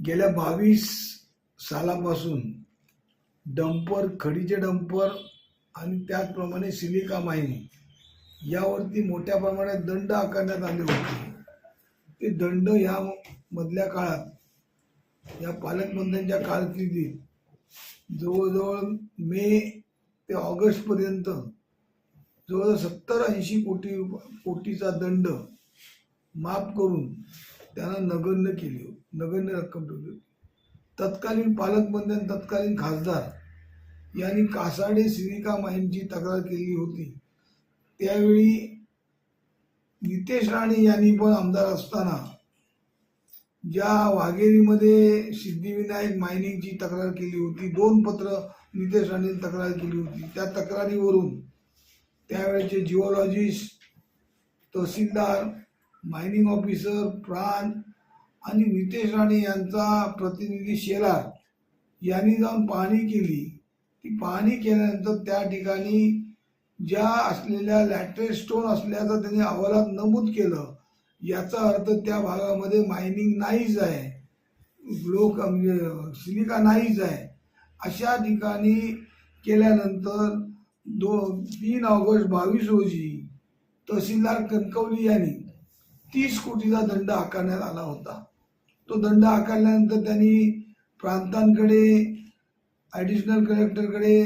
गेल्या बावीस सालापासून डंपर खडीचे डंपर आणि त्याचप्रमाणे सिलिका मायनिंग यावरती मोठ्या प्रमाणात दंड आकारण्यात आले होते. ते दंड या मधल्या काळात या पालकमंत्र्यांच्या कारकिर्दीत जवळजवळ मे ते ऑगस्टपर्यंत जवळजवळ सत्तर ऐंशी कोटी कोटीचा दंड माफ करून त्यांना नगण्य केली होती नगण्य रक्कम ठेवली होती. तत्कालीन पालकमंत्री आणि तत्कालीन खासदार यांनी कासाडे सिनिका माईनची तक्रार केली होती. त्यावेळी नितेश राणे यांनी पण आमदार असताना ज्या वाघेरीमध्ये सिद्धिविनायक मायनिंगची तक्रार केली होती दोन पत्र नितेश राणे तक्रार केली होती. त्या तक्रारीवरून त्यावेळेचे जिओलॉजिस्ट तहसीलदार मायनिंग ऑफिसर प्राण आणि नितेश राणे यांचा प्रतिनिधी शेलार यांनी जाऊन पाहणी केली. ती पाहणी केल्यानंतर त्या ठिकाणी ज्या असलेल्या लॅटरेट स्टोन असल्याचं त्यांनी अहवालात नमूद केलं. याचा अर्थ त्या भागामध्ये मायनिंग नाहीच आहे. लोक म्हणजे सिलिका नाहीच आहे. अशा ठिकाणी केल्यानंतर दो तीन ऑगस्ट बावीस रोजी तहसीलदार कणकवली यांनी तीस कोटीचा दंड आकारण्यात आला होता. तो दंड आकारल्यानंतर त्यांनी प्रांतांकडे ॲडिशनल कलेक्टरकडे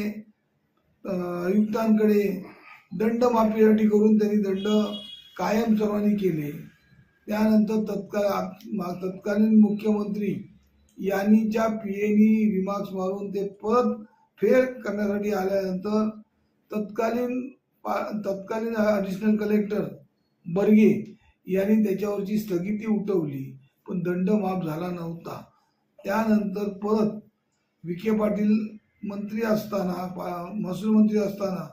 आयुक्तांकडे दंड माफीसाठी करून त्यांनी दंड कायम सर्वांनी केले. त्यानंतर तत्काळ तत्कालीन मुख्यमंत्री यांनीच्या पी एनी रिमार्क्स मारून ते परत फेर करण्यासाठी आल्यानंतर तत्कालीन पा तत्कालीन ॲडिशनल कलेक्टर बर्गे याने त्याच्यावरची स्थगिती उठवली पण दंड माफ झाला नव्हता. त्यानंतर परत विखे पाटील मंत्री असताना पा- महसूल मंत्री असताना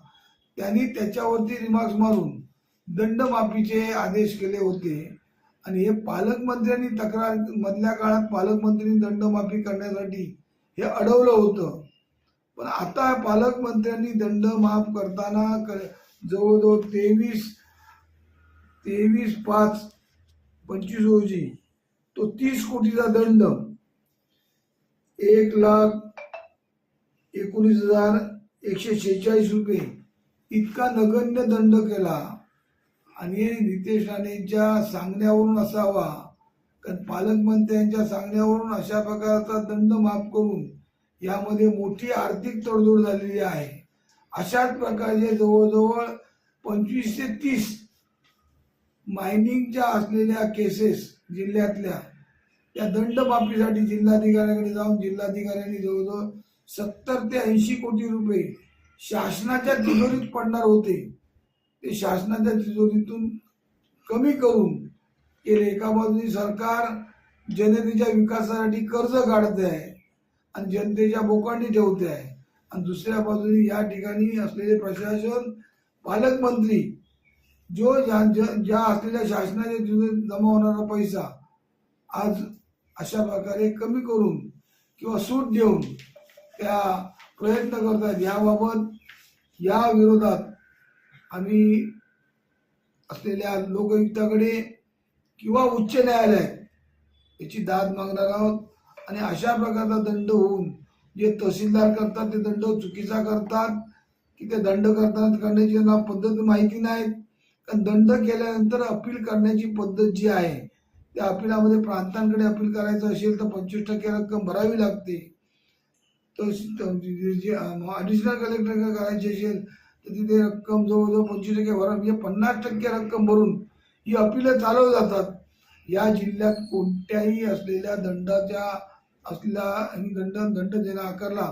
त्यांनी त्याच्यावरती रिमार्क्स मारून दंडमाफीचे आदेश केले होते. आणि हे पालकमंत्र्यांनी तक्रार मधल्या काळात पालकमंत्र्यांनी दंडमाफी करण्यासाठी हे अडवलं होतं. पण आता पालकमंत्र्यांनी दंड माफ करताना क- जवळजवळ तेवीस तेवीस पाच पंचवीस रोजी तो तीस कोटीचा दंड. एक लाख एकोणीस हजार एकशे शेहेचाळीस रुपये इतका नगण्य दंड केला. आणि नितेश राणेंच्या सांगण्यावरून असावा. कारण पालकमंत्र्यांच्या सांगण्यावरून अशा प्रकारचा दंड माफ करून यामध्ये मोठी आर्थिक तडजोड झालेली आहे. अशाच प्रकारचे जवळजवळ पंचवीस ते तीस मायनिंगच्या असलेल्या केसेस जिल्ह्यातल्या त्या दंडमाफीसाठी जिल्हाधिकाऱ्याकडे जाऊन जिल्हाधिकाऱ्यांनी जवळजवळ सत्तर ते ऐंशी कोटी रुपये शासनाच्या तिजोरीत पडणार होते. ते शासनाच्या तिजोरीतून कमी करून केले. एका बाजूने सरकार जनतेच्या विकासासाठी कर्ज काढते आहे आणि जनतेच्या बोकांडी ठेवते आहे. आणि दुसऱ्या बाजूने या ठिकाणी असलेले प्रशासन पालकमंत्री जो ज्या ज्या- ज्या असलेल्या शासनाच्या तिजोरीत जमा होणारा पैसा आज अशा प्रकारे कमी करून किंवा सूट देऊन त्या प्रयत्न करतात याबाबत या विरोधात आम्ही असलेल्या लोकयुक्ताकडे किंवा उच्च न्यायालयात याची दाद मागणार आहोत. आणि अशा प्रकारचा दंड होऊन जे तहसीलदार करतात ते दंड चुकीचा करतात की ते दंड करताना करण्याची त्यांना पद्धत माहिती नाहीत. कारण दंड केल्यानंतर अपील करण्याची पद्धत जी आहे त्या अपिलामध्ये प्रांतांकडे अपील करायचं असेल तर पंचवीस टक्के रक्कम भरावी लागते. तर ॲडिशनल कलेक्टर करायची असेल तर तिथे रक्कम जवळजवळ पंचवीस टक्के भरा म्हणजे पन्नास टक्के रक्कम भरून ही अपिलं चालवली जातात. या जिल्ह्यात कोणत्याही असलेल्या दंडाच्या असलेल्या आणि दंड दंड ज्यांना आकारला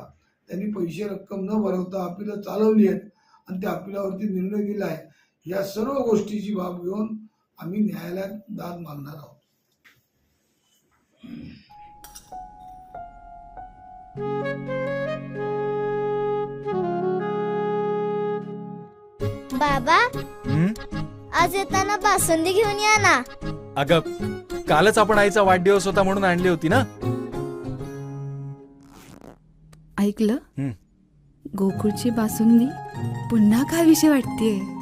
त्यांनी पैसे रक्कम न भरवता अपिलं चालवली आहेत. आणि त्या अपिलावरती निर्णय दिला आहे. या सर्व गोष्टीची बाब घेऊन आम्ही न्यायालयात दाद मागणार आहोत. बाबा आज येताना बासुंदी घेऊन या ना. अगं कालच आपण आईचा वाढदिवस होता म्हणून आणली होती ना? ऐकलं? गोकुळची बासुंदी पुन्हा काय विषय वाटतेय.